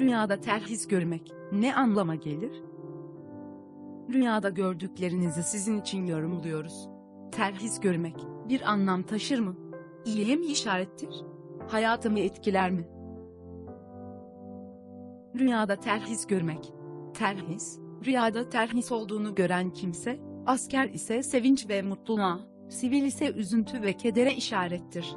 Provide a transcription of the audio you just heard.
Rüyada terhis görmek ne anlama gelir? Rüyada gördüklerinizi sizin için yorumluyoruz. Terhis görmek bir anlam taşır mı? İyiye mi işarettir? Hayatımı etkiler mi? Rüyada terhis görmek. Terhis, rüyada terhis olduğunu gören kimse, asker ise sevinç ve mutluluğa, sivil ise üzüntü ve kedere işarettir.